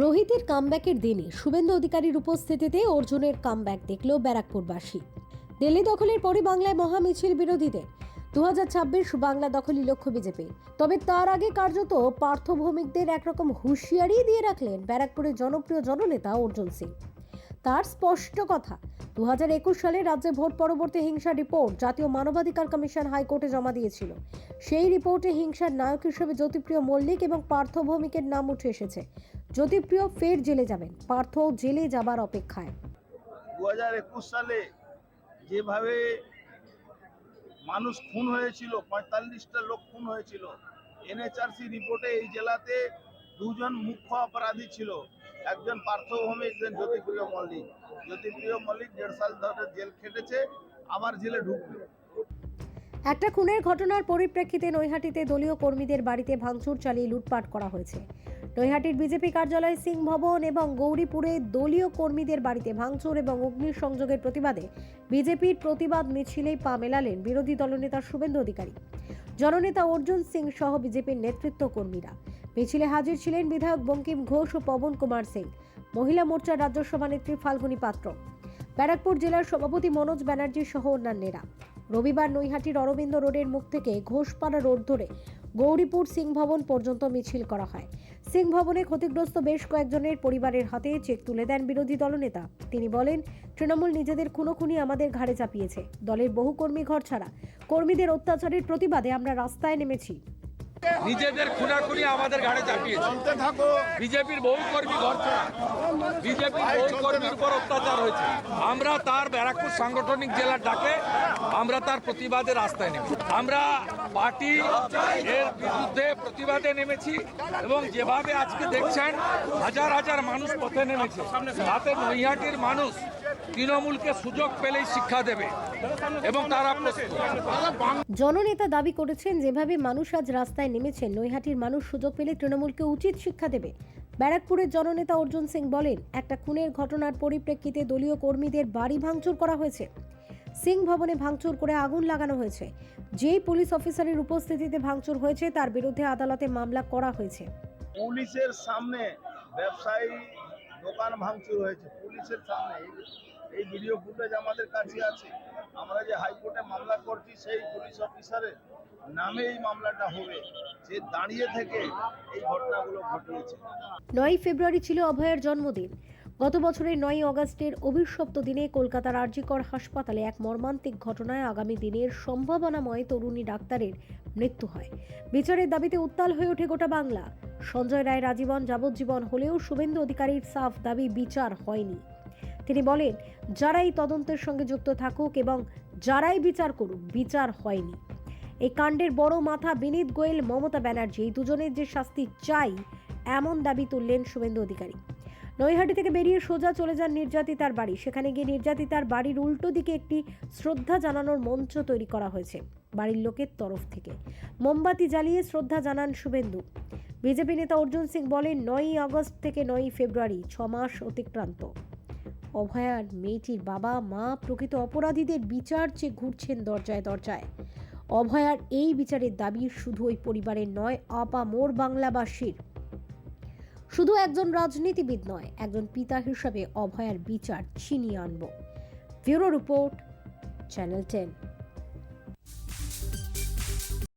রোহিতের কামব্যাকের দিনে শুভেন্দু অধিকারীর উপস্থিতিতে অর্জুনের কামব্যাক দেখল ব্যারাকপুরবাসী। দিল্লি দখলের পরে বাংলায় মহামিছিল বিরোধীদের। দু হাজার ছাব্বিশ বাংলা দখলই লক্ষ্য বিজেপি। তবে তার আগে কার্যত পার্থভৌমিকদের একরকম হুঁশিয়ারি দিয়ে রাখলেন ব্যারাকপুরের জনপ্রিয় জননেতা অর্জুন সিং। তার স্পষ্ট কথা। দু হাজার একুশ সালে রাজ্যে ভোট পরবর্তী হিংসা রিপোর্ট জাতীয় মানবাধিকার কমিশন হাইকোর্টে জমা দিয়েছিল। সেই রিপোর্টে হিংসার নায়ক হিসেবে জ্যোতিপ্রিয় মল্লিক এবং পার্থ ভৌমিকের নাম উঠে এসেছে। জ্যোতিপ্রিয় ফের জেলে যাবেন, পার্থ জেলে যাবার অপেক্ষায়। দু হাজার একুশ সালে যেভাবে মানুষ খুন হয়েছিল, পঁয়তাল্লিশটা লোক খুন হয়েছিল, এনএচআরসি রিপোর্টে এই জেলাতে দুজন মুখ্য অপরাধী ছিল। একজন পার্থভূমি একজন জ্যোতিপ্রিয় মল্লিক। জ্যোতিপ্রিয় মল্লিক দেড় সাল ধরে জেল খেটেছে, আবার জেলে ঢুকলো। একটা খুনের ঘটনার পরিপ্রেক্ষিতে নৈহাটিতে দলীয় কর্মীদের বাড়িতে ভাঙচুর চালিয়ে লুটপাট করা হয়েছে। নৈহাটির বিজেপি কার্যালয় সিং ভবন এবং গৌরীপুরে দলীয় কর্মীদের বাড়িতে ভাঙচুর এবং অগ্নিসংযোগের প্রতিবাদে বিজেপির প্রতিবাদ মিছিলেই পা মেলালেন বিরোধী দলনেতা শুভেন্দু অধিকারী। জননেতা অর্জুন সিং সহ বিজেপির নেতৃত্ব কর্মীরা মিছিলে হাজির ছিলেন বিধায়ক বঙ্কিম ঘোষ ও পবন কুমার সিং। মহিলা মোর্চার রাজ্য সভানেত্রী ফাল্গুনী পাত্র। ব্যারাকপুর জেলার সভাপতি মনোজ ব্যানার্জি সহ অন্যান্যেরা। রবিবার নৈহাটির অরবিন্দ রোডের মুখ থেকে ঘোষপাড়া রোড ধরে গৌরীপুর সিং ভবন পর্যন্ত মিছিল করা হয়। সিং ভবনে ক্ষতিগ্রস্ত বেশ কয়েকজনের পরিবারের হাতে চেক তুলে দেন বিরোধী দলনেতা। তিনি বলেন, তৃণমূল নিজেদের খুনোখুনি আমাদের ঘাড়ে চাপিয়েছে। দলের বহু কর্মী ঘর ছাড়া। কর্মীদের অত্যাচারের প্রতিবাদে আমরা রাস্তায় নেমেছি। নিজেদের খুনাখুনি আমাদের ঘাড়ে চাপিয়েছে। বিজেপির বহু কর্মী ঘর ছাড়া বিজেপির বহু কর্মীর উপর অত্যাচার হয়েছে। আমরা তার ব্যারাকপুর সাংগঠনিক জেলার ডাকে আমরা তার প্রতিবাদে রাস্তায় নেমেছি। আমরা পার্টি এর বিরুদ্ধে প্রতিবাদে নেমেছি এবং যেভাবে আজকে দেখছেন হাজার হাজার মানুষ পথে নেমেছে। তাতে নৈহাটির মানুষ তৃণমূলকে সুযোগ পেলেই শিক্ষা দেবে এবং তারা। জননেতা দাবি করেছেন যেভাবে মানুষ আজ রাস্তায় নেমেছেন নৈহাটির মানুষ সুযোগ পেলে তৃণমূলকে উচিত শিক্ষা দেবে। ব্যারাকপুরের জননেতা অর্জুন সিং বলেন, একটা খুনের ঘটনার পরিপ্রেক্ষিতে দলীয় কর্মীদের বাড়ি ভাঙচুর করা হয়েছে। সিং ভবনে ভাঙচুর করে আগুন লাগানো হয়েছে। যেই পুলিশ অফিসারের উপস্থিতিতে ভাঙচুর হয়েছে, তার বিরুদ্ধে আদালতে মামলা করা হয়েছে। পুলিশের সামনে ব্যবসায়ী দোকান ভাঙচুর হয়েছে। পুলিশের সামনে ভিডিও ফুটেজ আমাদের কাছে আছে। আমরা যে হাইকোর্টে মামলা করছি, সেই পুলিশ অফিসারের নামে এই মামলাটা হবে। সে দাঁড়িয়ে থেকে এই ঘটনাগুলো ঘটিয়েছে নয় ফেব্রুয়ারি ছিল অভয়ের জন্মদিন। গত বছরের নয় অগস্টের অভিশপ্ত দিনে কলকাতার আরজিকর হাসপাতালে এক মর্মান্তিক ঘটনায় আগামী দিনের সম্ভাবনাময় তরুণী ডাক্তারের মৃত্যু হয়। বিচারের দাবিতে উত্তাল হয়ে ওঠে গোটা বাংলা। সঞ্জয় রায় রাজীবন যাবজ্জীবন হলেও শুভেন্দু অধিকারীর সাফ দাবি বিচার হয়নি। তিনি বলেন, যারাই তদন্তের সঙ্গে যুক্ত থাকুক এবং যারাই বিচার করুক, বিচার হয়নি। এই কাণ্ডের বড় মাথা বিনীত গোয়েল, মমতা ব্যানার্জি, এই দুজনের যে শাস্তি চাই, এমন দাবি তুললেন শুভেন্দু অধিকারী। নৈহাটি থেকে বেরিয়ে সোজা চলে যান নির্যাতিতার বাড়ি। সেখানে গিয়ে নির্যাতিতার বাড়ির উল্টো দিকে একটি শ্রদ্ধা জানানোর মঞ্চ তৈরি করা হয়েছে বাড়ির লোকের তরফ থেকে। মোমবাতি জ্বালিয়ে শ্রদ্ধা জানান শুভেন্দু। বিজেপি নেতা অর্জুন সিং বলেন, নয়ই আগস্ট থেকে নয়ই ফেব্রুয়ারি ছ মাস অতিক্রান্ত। অভয়ার মেয়েটির বাবা মা প্রকৃত অপরাধীদের বিচার চেয়ে ঘুরছেন দরজায় দরজায়। অভয়ার এই বিচারের দাবি শুধু ওই পরিবারের নয় আপা আপামোর বাংলাবাসীর। শুধু একজন রাজনীতিবিদ নয়, একজন পিতা হিসাবে অভয়ার বিচার ছিনিয়ে আনব। Bureau report, channel ten.